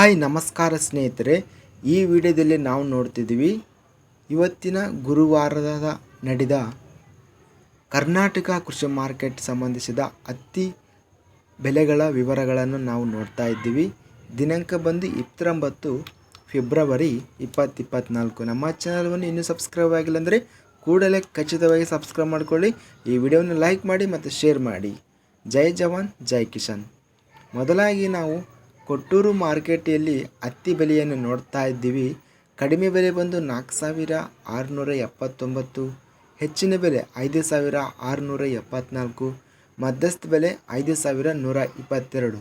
Hi, ನಮಸ್ಕಾರ ಸ್ನೇಹಿತರೆ. ಈ ವಿಡಿಯೋದಲ್ಲಿ ನಾವು ನೋಡ್ತಿದ್ದೀವಿ, ಇವತ್ತಿನ ಗುರುವಾರದ ನಡೆದ ಕರ್ನಾಟಕ ಕೃಷಿ ಮಾರ್ಕೆಟ್ ಸಂಬಂಧಿಸಿದ ಹತ್ತಿ ಬೆಲೆಗಳ ವಿವರಗಳನ್ನು ನಾವು ನೋಡ್ತಾ ಇದ್ದೀವಿ. ದಿನಾಂಕ ಬಂದು ಇಪ್ಪತ್ತೊಂಬತ್ತು ಫೆಬ್ರವರಿ ಇಪ್ಪತ್ತು ಇಪ್ಪತ್ತ್ನಾಲ್ಕು ನಮ್ಮ ಚಾನಲ್ವನ್ನು ಇನ್ನೂ ಸಬ್ಸ್ಕ್ರೈಬ್ ಆಗಿಲ್ಲ ಅಂದರೆ ಕೂಡಲೇ ಖಚಿತವಾಗಿ ಸಬ್ಸ್ಕ್ರೈಬ್ ಮಾಡಿಕೊಳ್ಳಿ. ಈ ವಿಡಿಯೋವನ್ನು ಲೈಕ್ ಮಾಡಿ ಮತ್ತು ಶೇರ್ ಮಾಡಿ. ಜೈ ಜವಾನ್, ಜೈ ಕಿಶನ್ ಮೊದಲಾಗಿ ನಾವು ಕೊಟ್ಟೂರು ಮಾರ್ಕೆಟಲ್ಲಿ ಹತ್ತಿ ಬೆಲೆಯನ್ನು ನೋಡ್ತಾ ಇದ್ದೀವಿ. ಕಡಿಮೆ ಬೆಲೆ ಬಂದು ನಾಲ್ಕು ಸಾವಿರ ಆರುನೂರ ಎಪ್ಪತ್ತೊಂಬತ್ತು, ಹೆಚ್ಚಿನ ಬೆಲೆ ಐದು ಸಾವಿರ ಆರುನೂರ ಎಪ್ಪತ್ತ್ನಾಲ್ಕು ಮಧ್ಯಸ್ಥ ಬೆಲೆ ಐದು ಸಾವಿರ ನೂರ ಇಪ್ಪತ್ತೆರಡು.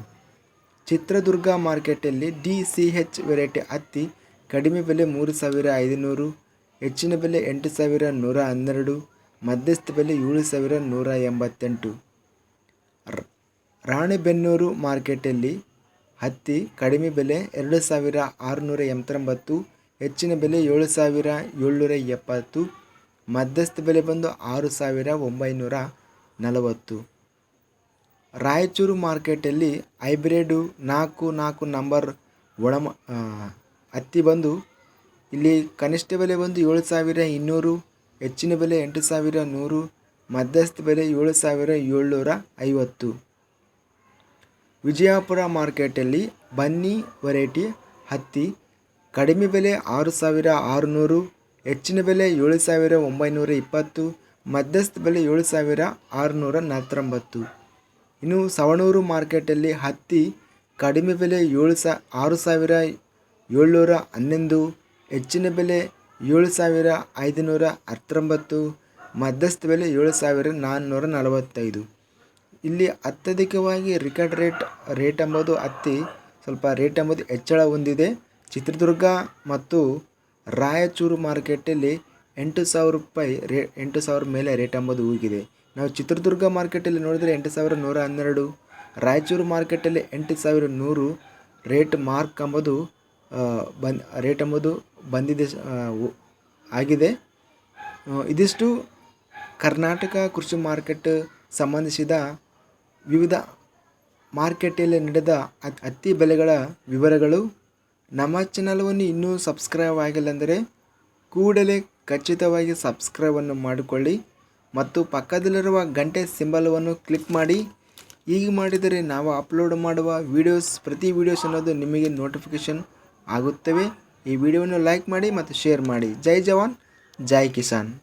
ಚಿತ್ರದುರ್ಗ ಮಾರ್ಕೆಟಲ್ಲಿ ಡಿ ಸಿ ಹೆಚ್ ವೆರೈಟಿ ಹತ್ತಿ ಕಡಿಮೆ ಬೆಲೆ ಮೂರು ಸಾವಿರ ಐದುನೂರು, ಹೆಚ್ಚಿನ ಬೆಲೆ ಎಂಟು ಸಾವಿರ ನೂರ ಹನ್ನೆರಡು, ಮಧ್ಯಸ್ಥ ಬೆಲೆ ಏಳು ಸಾವಿರ ನೂರ ಎಂಬತ್ತೆಂಟು. ರಾಣೆಬೆನ್ನೂರು ಮಾರ್ಕೆಟಲ್ಲಿ ಹತ್ತಿ, ಕಡಿಮೆ ಬೆಲೆ ಎರಡು ಸಾವಿರ ಆರುನೂರ ಎಂಬತ್ತೊಂಬತ್ತು, ಹೆಚ್ಚಿನ ಬೆಲೆ ಏಳು ಸಾವಿರ ಏಳ್ನೂರ ಎಪ್ಪತ್ತು, ಮಧ್ಯಸ್ಥ ಬೆಲೆ ಬಂದು ಆರು ಸಾವಿರ ಒಂಬೈನೂರ ನಲವತ್ತು. ರಾಯಚೂರು ಮಾರ್ಕೆಟಲ್ಲಿ ಹೈಬ್ರಿಡು ನಾಲ್ಕು ನಾಲ್ಕು ನಂಬರ್ ಒಳ ಹತ್ತಿ ಬಂದು ಇಲ್ಲಿ ಕನಿಷ್ಠ ಬೆಲೆ ಬಂದು ಏಳು ಸಾವಿರ ಇನ್ನೂರು, ಹೆಚ್ಚಿನ ಬೆಲೆ ಎಂಟು ಸಾವಿರ ನೂರು, ಮಧ್ಯಸ್ಥ ಬೆಲೆ ಏಳು ಸಾವಿರ ಏಳ್ನೂರ ಐವತ್ತು. ವಿಜಯಪುರ ಮಾರ್ಕೆಟಲ್ಲಿ ಬನ್ನಿ ವೆರೈಟಿ ಹತ್ತಿ. ಕಡಿಮೆ ಬೆಲೆ ಆರು ಸಾವಿರ ಆರುನೂರು, ಹೆಚ್ಚಿನ ಬೆಲೆ ಏಳು ಸಾವಿರ ಒಂಬೈನೂರ ಇಪ್ಪತ್ತು, ಮಧ್ಯಸ್ಥ ಬೆಲೆ ಏಳು ಸಾವಿರ ಆರುನೂರ ನಲವತ್ತೊಂಬತ್ತು ಇನ್ನು ಸವಣೂರು ಮಾರ್ಕೆಟಲ್ಲಿ ಹತ್ತಿ ಕಡಿಮೆ ಬೆಲೆ ಏಳು ಸಾ, ಆರು ಸಾವಿರ ಏಳ್ನೂರ ಹನ್ನೊಂದು, ಹೆಚ್ಚಿನ ಬೆಲೆ ಏಳು ಸಾವಿರ ಐದುನೂರ ಹತ್ತೊಂಬತ್ತು, ಮಧ್ಯಸ್ಥ ಬೆಲೆ ಏಳು ಸಾವಿರ ನಾನ್ನೂರ ನಲವತ್ತೈದು. ಇಲ್ಲಿ ಅತ್ಯಧಿಕವಾಗಿ ರಿಕಾರ್ಡ್ ರೇಟ್ ರೇಟ್ ಎಂಬುದು ಅತಿ ಸ್ವಲ್ಪ ರೇಟ್ ಎಂಬುದು ಹೆಚ್ಚಳ ಹೊಂದಿದೆ. ಚಿತ್ರದುರ್ಗ ಮತ್ತು ರಾಯಚೂರು ಮಾರ್ಕೆಟಲ್ಲಿ ಎಂಟು ಸಾವಿರ ರೂಪಾಯಿ ರೇ ಎಂಟು ಸಾವಿರ ಮೇಲೆ ರೇಟ್ ಎಂಬುದು ಹೋಗಿದೆ ನಾವು ಚಿತ್ರದುರ್ಗ ಮಾರ್ಕೆಟಲ್ಲಿ ನೋಡಿದರೆ ಎಂಟು ಸಾವಿರ ನೂರ ಹನ್ನೆರಡು, ರಾಯಚೂರು ಮಾರ್ಕೆಟಲ್ಲಿ ಎಂಟು ಸಾವಿರ ನೂರು ರೇಟ್ ಮಾರ್ಕ್ ಎಂಬುದು ಬಂದ್ ರೇಟ್ ಎಂಬುದು ಬಂದಿದೆ ಆಗಿದೆ. ಇದಿಷ್ಟು ಕರ್ನಾಟಕ ಕೃಷಿ ಮಾರ್ಕೆಟ್ ಸಂಬಂಧಿಸಿದ ವಿವಿಧ ಮಾರ್ಕೆಟಲ್ಲಿ ನಡೆದ ಹತ್- ಹತ್ತಿ ಬೆಲೆಗಳ ವಿವರಗಳು. ನಮ್ಮ ಚಾನಲವನ್ನು ಇನ್ನೂ ಸಬ್ಸ್ಕ್ರೈಬ್ ಆಗಿಲ್ಲ ಅಂದರೆ ಕೂಡಲೇ ಖಚಿತವಾಗಿ ಸಬ್ಸ್ಕ್ರೈಬನ್ನು ಮಾಡಿಕೊಳ್ಳಿ ಮತ್ತು ಪಕ್ಕದಲ್ಲಿರುವ ಗಂಟೆ ಸಿಂಬಲವನ್ನು ಕ್ಲಿಕ್ ಮಾಡಿ. ಹೀಗೆ ಮಾಡಿದರೆ ನಾವು ಅಪ್ಲೋಡ್ ಮಾಡುವ ವೀಡಿಯೋಸ್ ಪ್ರತಿ ವೀಡಿಯೋಸ್ ಅನ್ನೋದು ನಿಮಗೆ ನೋಟಿಫಿಕೇಷನ್ ಆಗುತ್ತವೆ. ಈ ವಿಡಿಯೋವನ್ನು ಲೈಕ್ ಮಾಡಿ ಮತ್ತು ಶೇರ್ ಮಾಡಿ. ಜೈ ಜವಾನ್, ಜೈ ಕಿಸಾನ್.